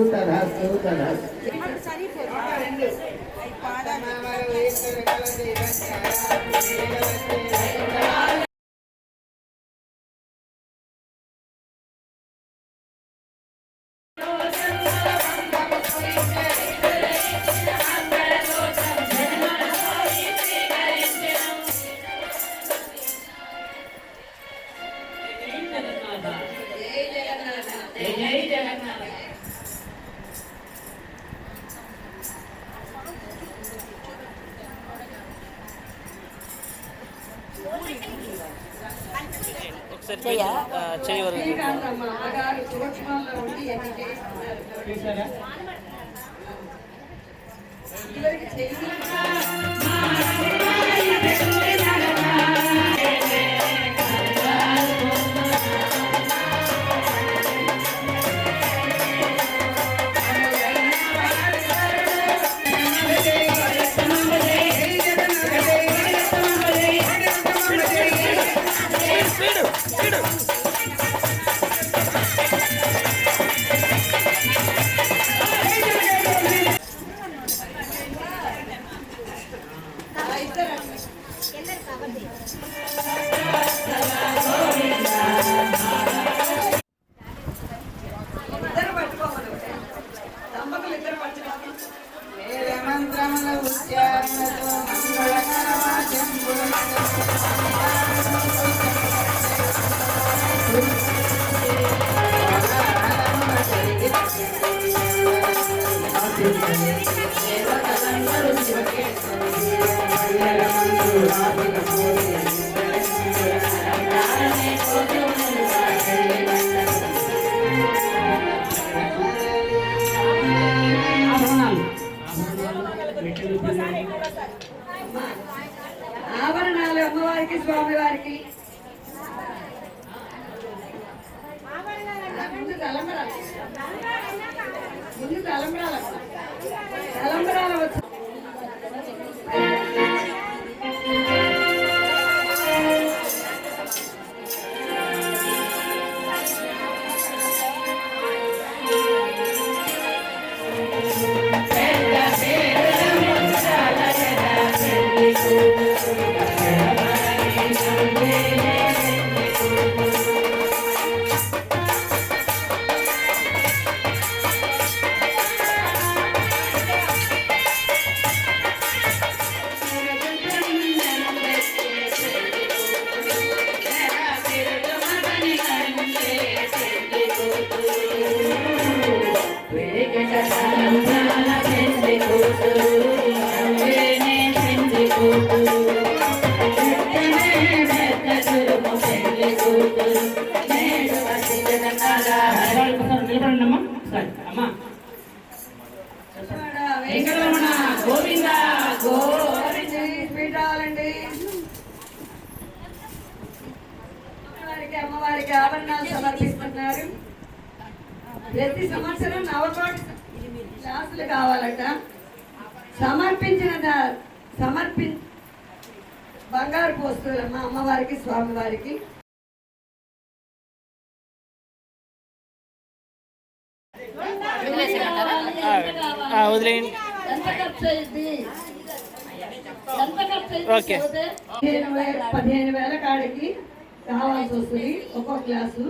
నూతనాస్ నూతనాస్ పాడ ఒకసారి చెయ్యి? వరకు. வீடு வீடு. Alhamdulillah. Alhamdulillah. వారికి ఆభరణాలు సమర్పిస్తున్నారు. ప్రతి సంవత్సరం నవపాటు క్లాసులు కావాలట. సమర్పించిన సమర్పి బంగారు పోస్తులమ్మ అమ్మవారికి స్వామివారికి. పదిహేను వేల కాడికి కావాల్సి వస్తుంది. ఒక్కో క్లాసు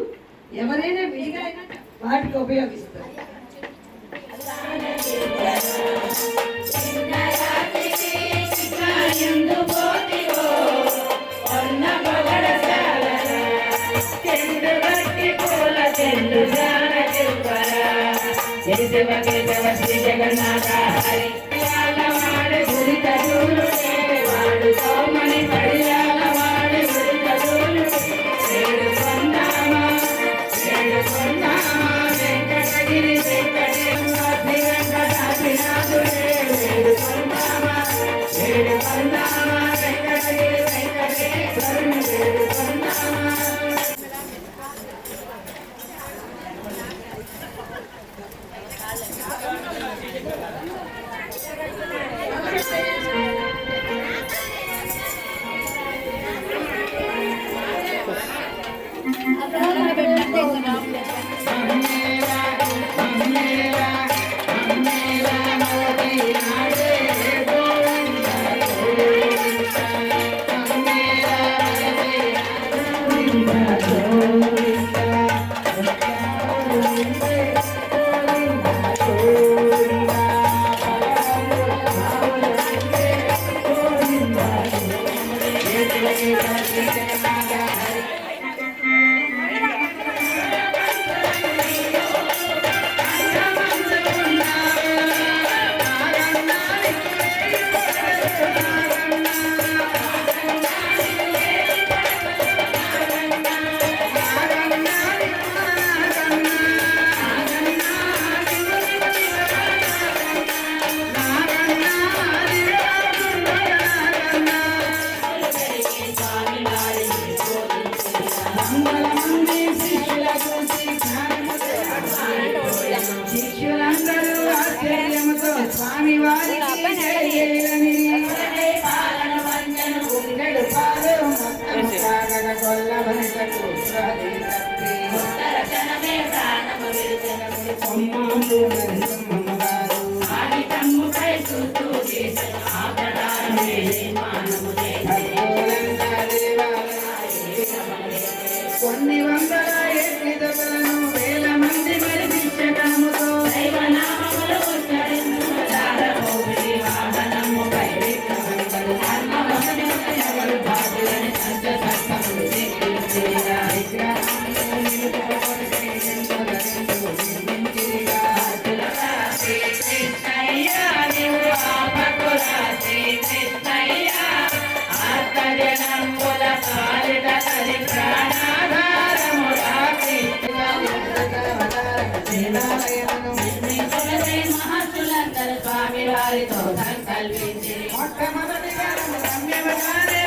ఎవరైనా విడిగా వాటికి ఉపయోగిస్తారు. జగన్నాథ హరి శిష్యులందరూ Mm-hmm. మొట్టమొదటిగా రమ్యవతారే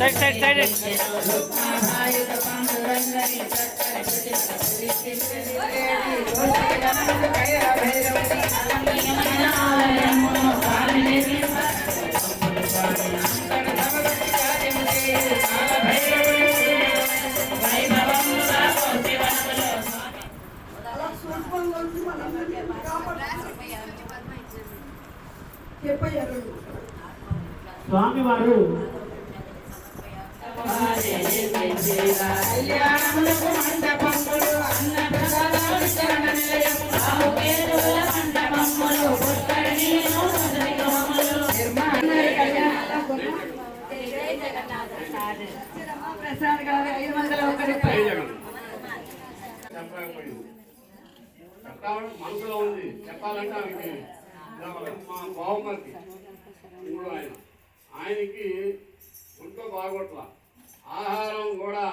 సైడ్ సైడ్ సైడ్ చక్కని ప్రసాద్ గారు ఐదు వందల మనసులో ఉంది చెప్పాలంటే ఆమెకి మా బావమ్మకి మూడు ఆయన ఆయనకి ఒంట్లో బాగోట్ల ఆహారం కూడా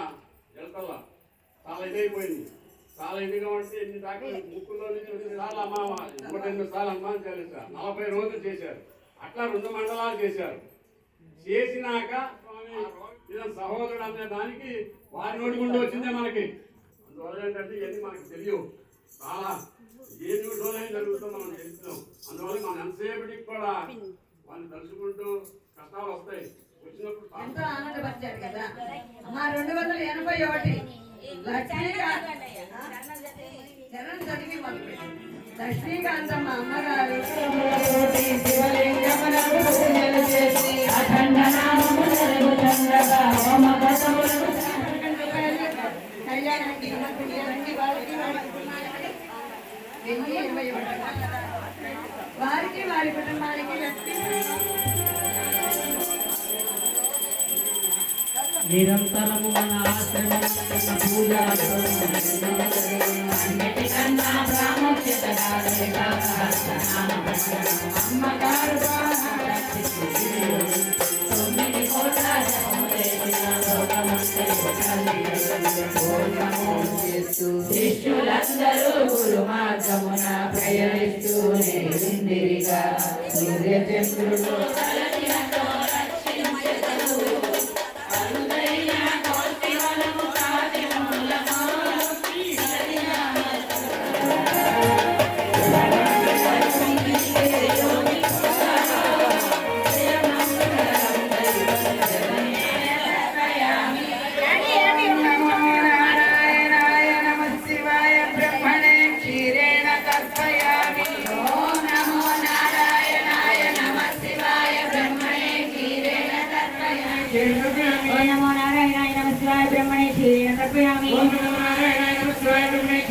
వెళ్తల చాలా ఇదైపోయింది చాలా ఇదిగా ఉంటే ఎన్ని దాకా ముక్కులో నుంచి వచ్చి చాలా అమ్మ నూట ఎనిమిది సార్లు అమ్మాని చేశారు నలభై రోజులు చేశారు అట్లా రెండు మండలాలు చేశారు చేసినాక స్వామి సహోదరుడు అనే దానికి వారి నోటి గుండి వచ్చిందే మనకి. అందువల్ల ఏంటంటే ఇవన్నీ మనకి తెలియవు. చాలా ఏ న్యూస్లోనే జరుగుతుందో మనం తెలుస్తున్నాం అందువల్ల మనం ఎంతసేపటికి కూడా వాళ్ళని తలుచుకుంటూ కష్టాలు వస్తాయి. వచ్చినప్పుడు ఎంతో ఆనందపరిచారు కదా. మా రెండు వందల ఎనభై ఒకటి. లక్ష్మీకాంత్ జనం చదివి మొదలుపెట్టు లక్ష్మీకాంతమ్మ అమ్మగారు శివలింగమునకు పూజలు చేసి అఖండ నామము జరుగుతుండగా హోమ వ్రతములను కళ్యాణానికి రండి వారికి వెయ్యి ఇరవై వారికి వారి కుటుంబానికి లక్ష్మీ నిరంతరము మన ఆశ్రమం పూజ అన్నిటికన్నా ప్రాముఖ్యత అమ్మగారు తొమ్మిది కోట్ల జపము చేసిన శిష్యులందరూ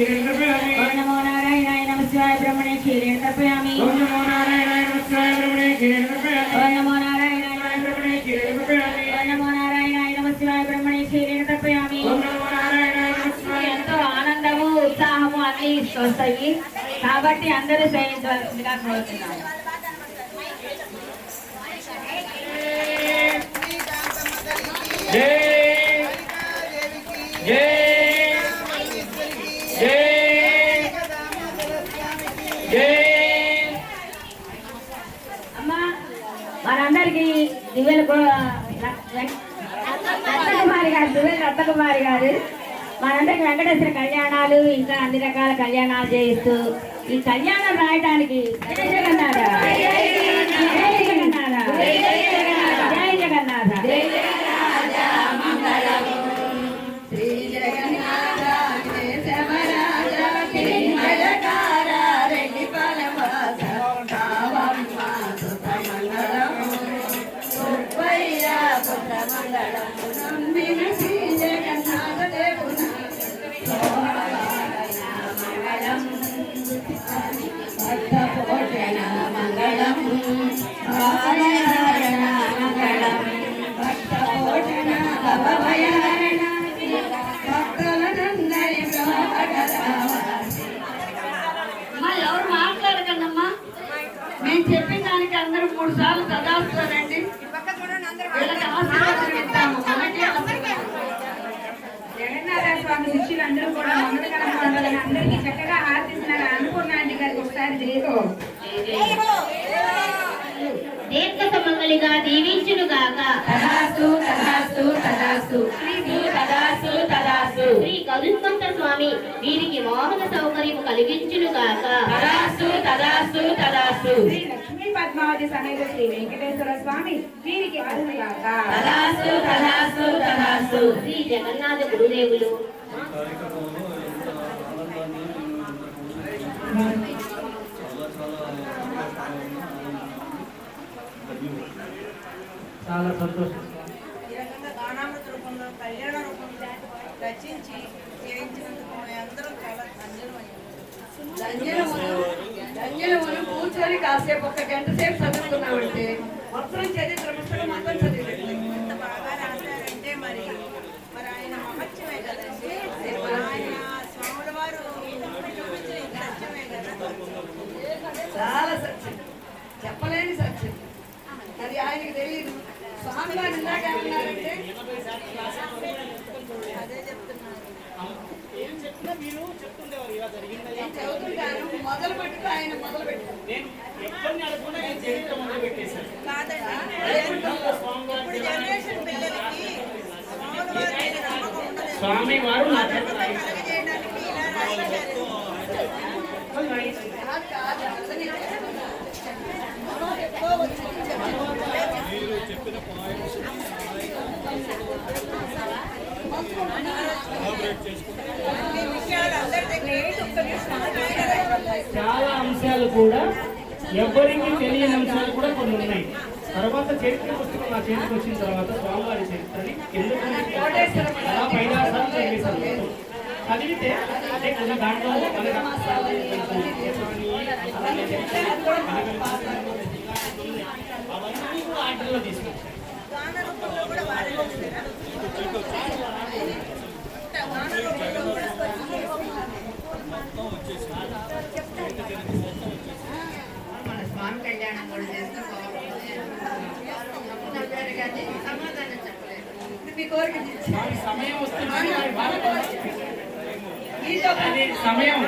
ఓ నమో నారాయణాయ నమ శివాయ బ్రహ్మణే క్షీరేణ తర్పయామి ఓం నమో నారాయణాయ నమ శివాయ బ్రహ్మణే క్షీరేణ తర్పయామి ఓ నమో నారాయణాయ బ్రహ్మణే క్షీరేణ తర్పయామి ఓ నమో నారాయణాయ నమ శివాయ బ్రహ్మణే క్షీరేణ తర్పయామి ఓం నమో నారాయణాయ నమ శివాయ ఎంతో ఆనందము ఉత్సాహము అన్ని వస్తాయి. కాబట్టి అందరూ సేవించవలసిందిగా కోరుతున్నాను జై కుమారి గారు. మనందరికి వెంకటేశ్వర కళ్యాణాలు ఇంకా అన్ని రకాల కళ్యాణాలు చేయిస్తూ ఈ కళ్యాణం రాయడానికి మూడు సార్లు చదాస్తారండి వీళ్ళకి ఆశీర్వాదం ఇస్తాము. మనకి ఆశీర్వాదం జగన్నాథ స్వామి శిష్యులు అందరూ కూడా మంగళకరం పొందాలని అందరికీ చక్కగా ఆశిస్తున్నారు అన్నపూర్ణ ఆంటీ గారికి ఒకసారి దీర్ఘ సుమంగళిగా దీవించును గాక తదాస్తు తదాస్తు. తదాస్తు తదాస్తు తదాస్తు. శ్రీ గరుత్మంత స్వామి వీరికి మోహన సౌకర్యం కలిగించును గాక తదాస్తు తదాస్తు. తదాస్తు పద్మావతి సమేత శ్రీ వెంకటేశ్వర స్వామి వీరికి కలుగుగాక తదాస్తు తదాస్తు తదాస్తు. శ్రీ జగన్నాథ గురుదేవులు. చాలా సంతోషం. కళ్యాణ రూపంలో రచించి చేయించినందుకు చాలా ధన్యమయ్యాం ధన్యులమును ధన్యులమును కూర్చొని కాసేపు ఒక గంట సేపు చదువుకున్నామంటే స్వామి వారు చాలా అంశాలు కూడా ఎవరికి తెలియని అంశాలు కూడా కొన్ని ఉన్నాయి. తర్వాత చరిత్ర పుస్తకం నా చేతికి వచ్చిన తర్వాత స్వామివారి చరిత్రని ఎందుకంటే అలా పైదాసాలు చదివేశాను చదివితే దాంట్లో అవన్నీ ఆర్డర్లో తీసుకొచ్చాను గాన రూపంలో కూడా వాడగలుగుతారా గాన రూపంలో కూడా మన స్వామి కళ్యాణం కూడా చేస్తే బాగుంటుంది కానీ సమాధానం చెప్పలేదు మీ కోరిక సమయం వస్తుంది సమయం.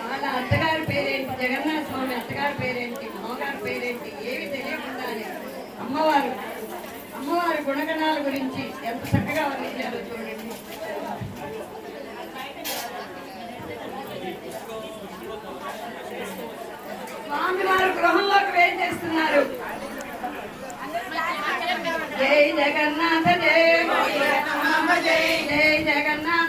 వాళ్ళ అత్తగారి పేరేంటి? జగన్నాథ స్వామి అత్తగారి పేరేంటి? మామగారి పేరేంటి? ఏమి తెలియకుండానే అమ్మవారు అమ్మవారి గుణగణాల గురించి ఎంత చక్కగా వర్ణించారో చూడండి. స్వామివారు గృహంలోకి చేస్తున్నారు? జై జగన్నాథ జయ జగన్నాథ.